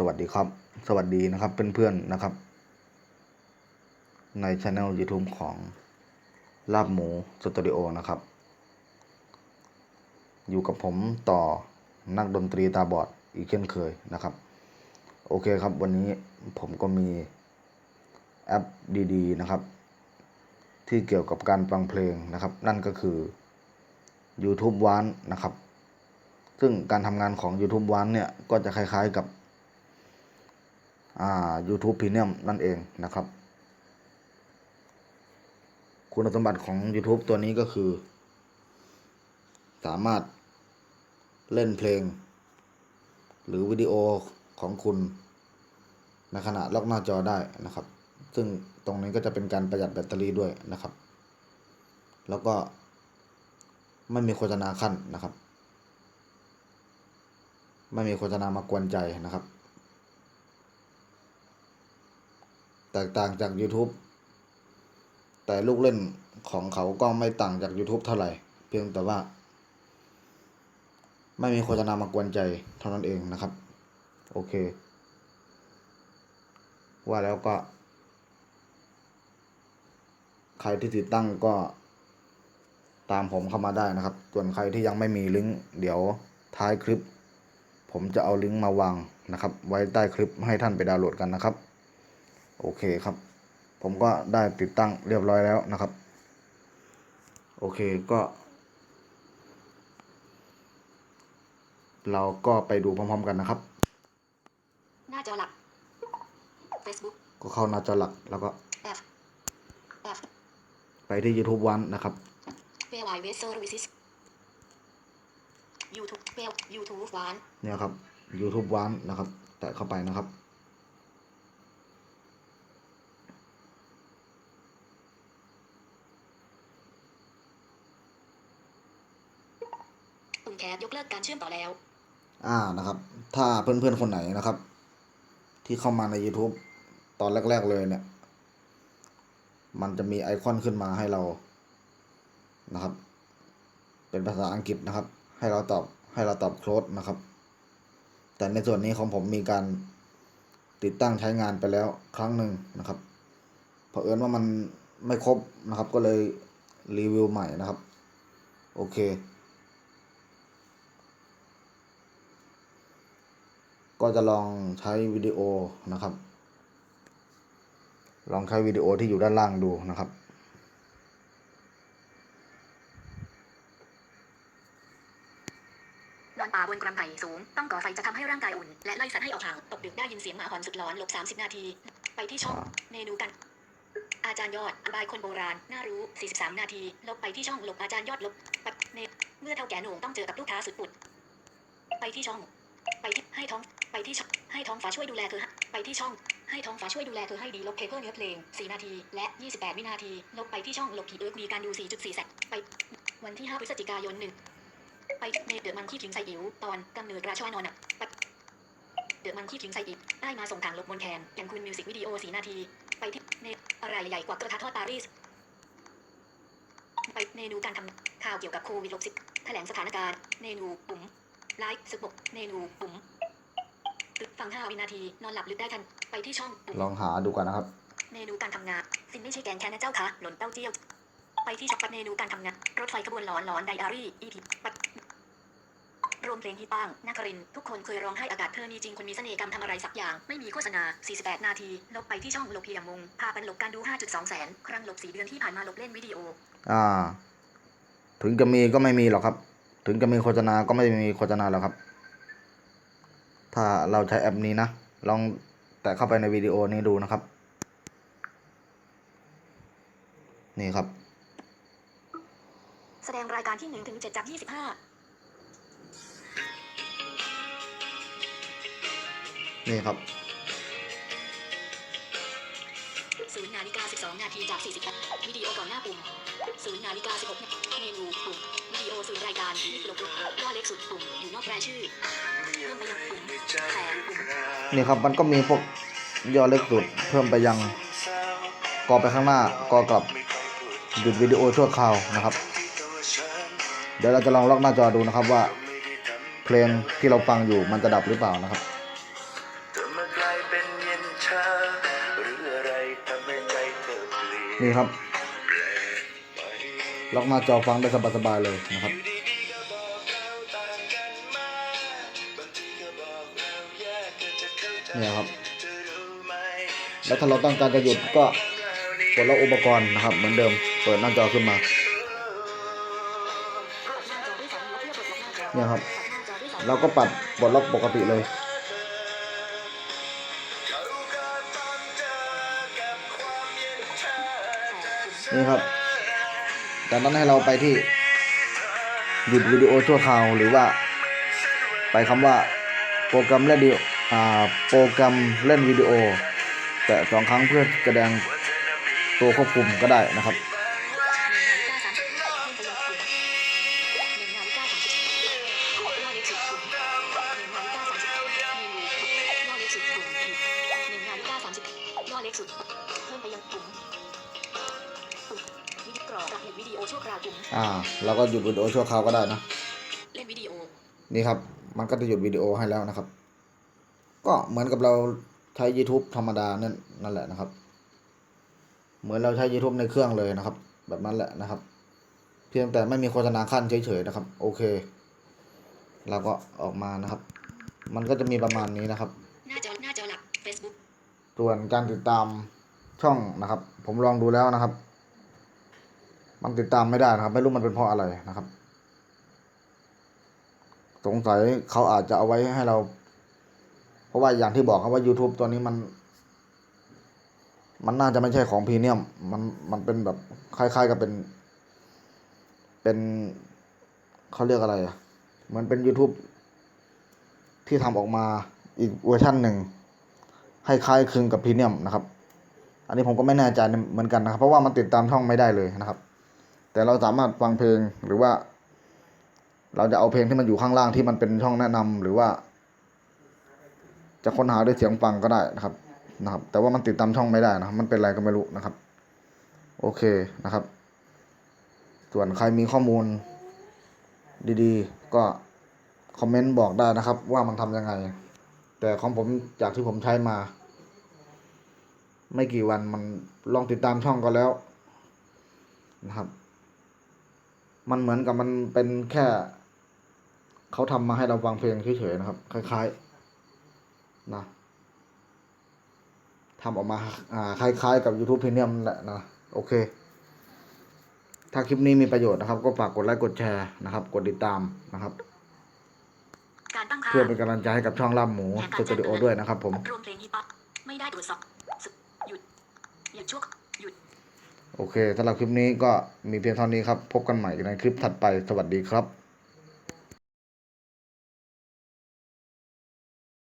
สวัสดีครับ สวัสดีนะครับเพื่อนๆนะครับ ในช anel YouTube ของลาบหมูสตูดิโอนะครับ อยู่กับผมต่อนักดนตรีตาบอดอีกเช่นเคยนะครับ โอเคครับวันนี้ผมก็มีแอปดีๆนะครับ ที่เกี่ยวกับการฟังเพลงนะครับ นั่นก็คือ YouTube One นะครับ ซึ่งการทำงานของ YouTube One เนี่ย ก็จะคล้ายๆกับ อ่า YouTube Premium นั่นเองนะครับ คุณสมบัติของ YouTube ตัวนี้ก็คือ สามารถเล่นเพลง หรือวิดีโอของคุณในขณะล็อกหน้าจอได้นะครับ ซึ่งตรงนี้ก็จะเป็นการประหยัดแบตเตอรี่ด้วยนะครับ แล้วก็ไม่มีโฆษณาขั้นนะครับ ไม่มีโฆษณามากวนใจนะครับ แตกต่างจาก YouTube แต่ลูกเล่นของเขาก็ไม่ต่างจาก YouTube เท่าไหร่ เพียงแต่ว่า ไม่มีโฆษณามากวนใจเท่านั้นเองนะครับ โอเค ว่าแล้วก็ ใครที่ติดตั้งก็ตามผมเข้ามาได้นะครับ ส่วนใครที่ยังไม่มีลิงก์เดี๋ยวท้ายคลิป ผมจะเอาลิงก์มาวางนะครับ ไว้ใต้คลิปให้ท่านไปดาวน์โหลดกันนะครับ โอเคครับ ผมก็ได้ติดตั้งเรียบร้อยแล้วนะครับ โอเคก็ เราก็ไปดูพร้อมๆกันนะครับ หน้าจอหลัก Facebook ก็เข้าหน้าจอหลักแล้วก็ F F ไปที่ YouTube วันนะครับ w w w Services YouTube Well YouTube หวานเนี่ยครับ YouTube วันนะครับ แตะเข้าไปนะครับ แคสยกเลิกการเชื่อมต่อแล้ว อ่านะครับ ถ้าเพื่อนๆคนไหนนะครับ ที่เข้ามาใน YouTube ตอนแรก ๆเลยเนี่ย มันจะมีไอคอนขึ้นมาให้เรานะครับ เป็นภาษาอังกฤษนะครับ ให้เราตอบให้เราตอบโค้ดนะครับ แต่ในส่วนนี้ของผมมีการติดตั้งใช้งานไปแล้วครั้งหนึ่งนะครับเผอิญว่ามันไม่ครบนะครับ ก็เลยรีวิวใหม่นะครับ โอเค ก็จะลองใช้วิดีโอนะครับ ลองใช้วิดีโอที่อยู่ด้านล่างดูนะครับนอนป่าบนกรำไผ่สูง ต้องก่อไฟจะทำให้ร่างกายอุ่น และไล่สัตว์ให้ออกห่าง ตกดึกได้ยินเสียงหมาหอนสุดหลอนหลบ30 นาที ไปที่ช่องเมนูกัน อาจารย์ยอดอบายคนโบราณ น่ารู้ 43 นาที ลบไปที่ช่องหลบอาจารย์ยอดลบไปเนเมื่อเท่าแก่หนุ่มต้องเจอกับลูกค้าสุดปุด ไปที่ช่อง ไปที่ให้ท้อง ไปที่ช่องให้ท้องฟ้าช่วยดูแลเธอไปที่ช่อง ให้ท้องฟ้าช่วยดูแลเธอให้ดีลบเพเปอร์เนื้อเพลง 4 นาที และ 28 วินาที ลบไปที่ช่องลบผีเอิร์กมีการดู 4.4 แสกไป วันที่ 5 พฤศจิกายนหนึ่งไปในเดอะมังคีคิงไซอิ๋วตอนกำเนิดราชวานอนอะไปเดอะมังคีคิงไซอิ๋วได้มาส่งทางลบบนแคนอย่างคุณมิวสิกวิดีโอสีนาที ไปที่เนอะไรใหญ่กว่ากระทะทอดปารีสไปเมนูการทำข่าวเกี่ยวกับโควิด10แถลงสถานการณ์เมนูปุ่มไลฟ์สบกเมนูปุ่ม ฟัง5วินาที นอนหลับลึกได้ทัน ไปที่ช่องปุ่มลองหาดูก่อนนะครับ เมนูการทำงานซินไม่ใช่แกงแค่นะเจ้าคะหล่นเต้าเจี้ยว ไปที่ช็อปเมนูการทำงาน รถไฟขบวนหลอนหลอนไดอารี่ อีพีปัดรวมเพลงที่ป้างนาครินทร์ทุกคนเคยร้องให้อากาศเธอมีจริงคนมีเสน่ห์กรรมทำอะไรสักอย่าง ไม่มีโฆษณา 48 นาที ลบไปที่ช่องลบเพียงมุงพากันลบการดู 5.2 แสน ครั้งลบ 4 เดือนที่ผ่านมาลบเล่นวิดีโอ อ่า ถึงจะมีก็ไม่มีหรอกครับ ถึงจะมีโฆษณาก็ไม่มีโฆษณาหรอกครับ ถ้าเราใช้แอปนี้นะ ลองแตะเข้าไปในวิดีโอนี้ดูนะครับ นี่ครับ แสดงรายการที่1ถึง7จาก25นี่ครับศูนย์นาฬิกา12นาทีจาก48วิดีโอก่อนหน้าปุ่มศูนย์นาฬิกา16นาทีเมนูปุ่มวิดีโอศูนย์รายการที่ลบย่อเล็กสุดปุ่มอยู่นอกแปรชื่อ นี่ครับมันก็มีพวกย่อเล็กสุดเพิ่มไปยังกอไปข้างหน้ากอกลับหยุดวิดีโอชั่วคราวนะครับ เดี๋ยวเราจะลองล็อกหน้าจอดูนะครับว่า เพลงที่เราฟังอยู่มันจะดับหรือเปล่านะครับนี่ครับ ล็อกหน้าจอฟังได้สบายๆเลยนะครับ เนี่ยครับ แล้วถ้าเราต้องการจะหยุดก็กดล็อกอุปกรณ์นะครับ เหมือนเดิม เปิดหน้าจอขึ้นมา เนี่ยครับ เราก็ปัดปลดล็อกปกติเลยเขาก็ต้องเจอกับความเย็นชานี่ครับ จากนั้นให้เราไปที่หยุดวิดีโอชั่วคราวหรือว่า ไปคำว่าโปรแกรมเล่นวิดีโอ โปรแกรมเล่นวิดีโอ แต่สองครั้งเพื่อกแสดงตัวควบคุมก็ได้นะครับอ่าเราก็หยุดวิดีโอชั่วคราวก็ได้นะนี่ครับ มันก็จะหยุดวิดีโอให้แล้วนะครับ ก็เหมือนกับเราใช้ YouTube ธรรมดานั่นนั่นแหละนะครับ เหมือนเราใช้ YouTube ในเครื่องเลยนะครับ แบบนั้นแหละนะครับ เพียงแต่ไม่มีโฆษณาขั้นเฉยๆนะครับ โอเค เราก็ออกมานะครับ มันก็จะมีประมาณนี้นะครับ หน้าจอหน้าจอหลัก Facebook ส่วนการติดตามช่องนะครับ ผมลองดูแล้วนะครับ มันติดตามไม่ได้นะครับ ไม่รู้มันเป็นเพราะอะไรนะครับ สงสัยเขาอาจจะเอาไว้ให้เราเพ ราะว่าอย่างที่บอกครับว่า YouTube ตัวนี้มัน มันน่าจะไม่ใช่ของพรีเมียม มันมันเป็นแบบคล้ายๆกับเป็น เป็นเขาเรียกอะไรอะเหมือนเป็น YouTube ที่ทำออกมาอีกเวอร์ชันหนึ่งให้คล้ายคลึงกับพรีเมียมนะครับ อันนี้ผมก็ไม่แน่ใจเหมือนกันนะครับ เพราะว่ามันติดตามช่องไม่ได้เลยนะครับ แต่เราสามารถฟังเพลงหรือว่า เราจะเอาเพลงที่มันอยู่ข้างล่างที่มันเป็นช่องแนะนำหรือว่า จะค้นหาด้วยเสียงฟังก็ได้นะครับนะครับ แต่ว่ามันติดตามช่องไม่ได้นะมันเป็นอะไรก็ไม่รู้นะครับ โอเคนะครับ ส่วนใครมีข้อมูลดีๆ ก็คอมเมนต์บอกได้นะครับ ว่ามันทำยังไง แต่ของผมจากที่ผมใช้มา ไม่กี่วันมันลองติดตามช่องก็แล้วนะครับ มันเหมือนกับมันเป็นแค่ เขาทำมาให้เราฟังเพลงเฉยๆนะครับ คล้าย ๆ นะทำออกมาอ่าคล้ายๆกับ YouTube Premium แหละนะโอเค ถ้าคลิปนี้มีประโยชน์นะครับ ก็ฝากกดไลค์กดแชร์นะครับ กดติดตามนะครับ เพื่อเป็นกำลังใจให้กับช่องล่ามหมูสตูดิโอด้วยนะครับ ผมรวมเพลงฮิปฮอปไม่ได้ตรวจสอบหยุดหยุดชั่วหยุดโอเคสำหรับคลิปนี้ก็มีเพียงเท่านี้ครับ พบกันใหม่ในคลิปถัดไปสวัสดีครับ